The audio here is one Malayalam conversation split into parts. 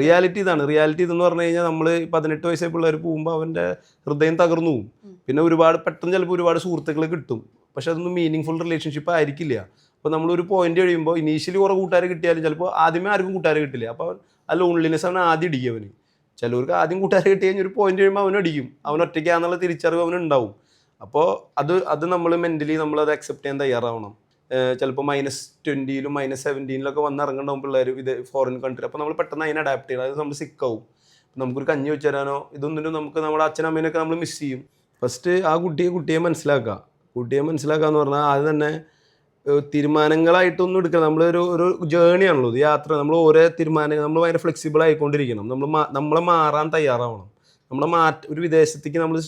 റിയാലിറ്റി ഇതാണ് റിയാലിറ്റി ഇതെന്ന് പറഞ്ഞു കഴിഞ്ഞാൽ നമ്മൾ പതിനെട്ട് വയസ്സായി പിള്ളേർ പോകുമ്പോൾ അവന്റെ ഹൃദയം തകർന്നു പോകും പിന്നെ ഒരുപാട് പെട്ടെന്ന് ചിലപ്പോൾ ഒരുപാട് സുഹൃത്തുക്കൾ കിട്ടും. പക്ഷെ അതൊന്നും മീനിങ് ഫുൾ റിലേഷൻഷിപ്പ് ആയിരിക്കില്ല. അപ്പോൾ നമ്മളൊരു പോയിന്റ് കഴിയുമ്പോൾ ഇനീഷ്യലി കുറേ കൂട്ടുകാർ കിട്ടിയാലും ചിലപ്പോൾ ആദ്യമേ ആർക്കും കൂട്ടുകാർ കിട്ടില്ല. അപ്പോൾ അവൻ ആ ലോൺലിനെസ് അവൻ ആദ്യം ഇടിക്കും അവന്. ചിലവർക്ക് ആദ്യം കൂട്ടുകാർ കിട്ടി കഴിഞ്ഞാൽ ഒരു പോയിന്റ് കഴിയുമ്പോൾ അവൻ അടിക്കും. അവൻ ഒറ്റയ്ക്കാന്നുള്ള തിരിച്ചറിവ് അവനുണ്ടാവും. അപ്പോൾ അത് അത് നമ്മൾ മെന്റലി നമ്മളത് അക്സെപ്റ്റ് ചെയ്യാൻ തയ്യാറാവണം. ചിലപ്പോൾ മൈനസ് ട്വന്റിയിലും മൈനസ് സെവന്റീനിലൊക്കെ വന്ന് ഇറങ്ങണ്ടാവും പിള്ളേർ ഇത് ഫോറിൻ കൺട്രി അപ്പോൾ നമ്മൾ പെട്ടെന്ന് അതിനെ അഡാപ്റ്റ് ചെയ്യണം. അത് നമ്മൾ സിക്കാവും നമുക്കൊരു കഞ്ഞി വെച്ച് തരാനോ ഇതൊന്നിനും നമുക്ക് നമ്മുടെ അച്ഛനമ്മേനൊക്കെ നമ്മൾ മിസ് ചെയ്യും. ഫസ്റ്റ് ആ കുട്ടിയെ കുട്ടിയെ മനസ്സിലാക്കുക. കുട്ടിയെ മനസ്സിലാക്കുക എന്ന് പറഞ്ഞാൽ അത് തന്നെ തീരുമാനങ്ങളായിട്ടൊന്നും എടുക്കുക നമ്മളൊരു ഒരു ജേണിയാണല്ലോ ഇത് യാത്ര. നമ്മൾ ഓരോ തീരുമാനങ്ങൾ നമ്മൾ ഭയങ്കര ഫ്ലെക്സിബിൾ ആയിക്കൊണ്ടിരിക്കണം. നമ്മൾ നമ്മളെ മാറാൻ തയ്യാറാവണം. നമ്മളെ മാറ്റ ഒരു വിദേശത്തേക്ക് നമ്മൾ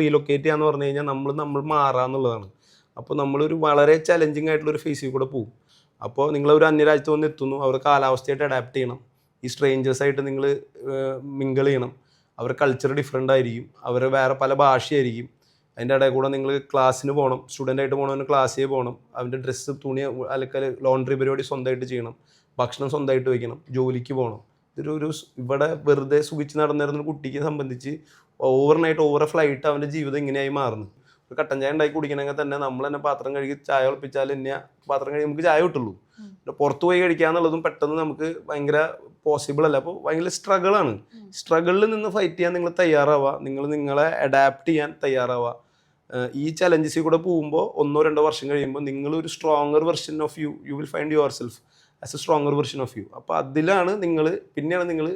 റീലൊക്കേറ്റ് ചെയ്യാന്ന് പറഞ്ഞു കഴിഞ്ഞാൽ നമ്മൾ നമ്മൾ മാറാന്നുള്ളതാണ്. അപ്പോൾ നമ്മളൊരു വളരെ ചലഞ്ചിങ് ആയിട്ടുള്ള ഒരു ഫേസിൽ കൂടെ പോകും. അപ്പോൾ നിങ്ങൾ ഒരു അന്യരാജ്യത്ത് വന്ന് എത്തുന്നു. അവർ കാലാവസ്ഥയായിട്ട് അഡാപ്റ്റ് ചെയ്യണം. ഈ സ്ട്രേഞ്ചേഴ്സായിട്ട് നിങ്ങൾ മിങ്കിൾ ചെയ്യണം. അവരുടെ കൾച്ചർ ഡിഫറെന്റ് ആയിരിക്കും. അവർ വേറെ പല ഭാഷയായിരിക്കും. അതിന്റെ ഇടയിൽ കൂടെ നിങ്ങൾ ക്ലാസ്സിന് പോകണം. സ്റ്റുഡന്റ് ആയിട്ട് പോകണവന് ക്ലാസ്സിൽ പോകണം. അവന്റെ ഡ്രസ്സ് തുണി അല്ലെങ്കിൽ ലോണ്ടറി പരിപാടി സ്വന്തമായിട്ട് ചെയ്യണം. ഭക്ഷണം സ്വന്തമായിട്ട് വയ്ക്കണം. ജോലിക്ക് പോകണം. ഇതൊരു ഒരു ഇവിടെ വെറുതെ സുഖിച്ച് നടന്നിരുന്ന കുട്ടിക്ക് സംബന്ധിച്ച് ഓവർനൈറ്റ് ഓവർ ഫ്ലൈറ്റ് അവന്റെ ജീവിതം ഇങ്ങനെയായി മാറുന്നു. ഒരു കട്ടൻ ചായ ഉണ്ടാക്കി കുടിക്കണമെങ്കിൽ തന്നെ നമ്മൾ തന്നെ പാത്രം കഴുകി ചായ ഒളിപ്പിച്ചാൽ തന്നെ പാത്രം കഴുകി നമുക്ക് ചായ കിട്ടുള്ളൂ. പുറത്തു പോയി കഴിക്കുക എന്നുള്ളതും പെട്ടെന്ന് നമുക്ക് ഭയങ്കര പോസിബിൾ അല്ല. അപ്പോൾ ഭയങ്കര സ്ട്രഗിൾ ആണ്. സ്ട്രഗിളിൽ നിന്ന് ഫൈറ്റ് ചെയ്യാൻ നിങ്ങൾ തയ്യാറാവുക. നിങ്ങൾ നിങ്ങളെ അഡാപ്റ്റ് ചെയ്യാൻ തയ്യാറാവുക. ഈ ചലഞ്ചസിൽ കൂടെ പോകുമ്പോൾ ഒന്നോ രണ്ടോ വർഷം കഴിയുമ്പോൾ നിങ്ങൾ ഒരു stronger version of you you will find yourself as a stronger version of you അപ്പോൾ അതിലാണ് നിങ്ങൾ പിന്നെയാണ് നിങ്ങൾ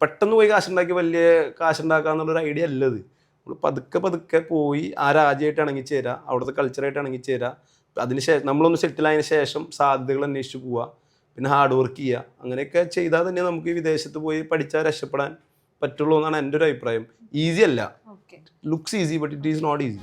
പെട്ടെന്ന് പോയി കാശുണ്ടാക്കി വലിയ കാശുണ്ടാക്കുക എന്നുള്ളൊരു ഐഡിയ അല്ലത്. നമ്മൾ പതുക്കെ പതുക്കെ പോയി ആ രാജ്യമായിട്ട് ഇണങ്ങിച്ചേരുക അവിടുത്തെ കൾച്ചറായിട്ട് ഇണങ്ങിച്ചേരുക അതിന് ശേഷം നമ്മളൊന്ന് സെറ്റിൽ ആയതിനു ശേഷം സാധ്യതകൾ അന്വേഷിച്ച് പോവുക പിന്നെ ഹാർഡ് വർക്ക് ചെയ്യുക അങ്ങനെയൊക്കെ ചെയ്താൽ തന്നെ നമുക്ക് ഈ വിദേശത്ത് പോയി പഠിച്ചാൽ രക്ഷപ്പെടാൻ പറ്റുള്ളൂ എന്നാണ് എന്റെ ഒരു അഭിപ്രായം. ഈസി അല്ല. Looks easy but it is not easy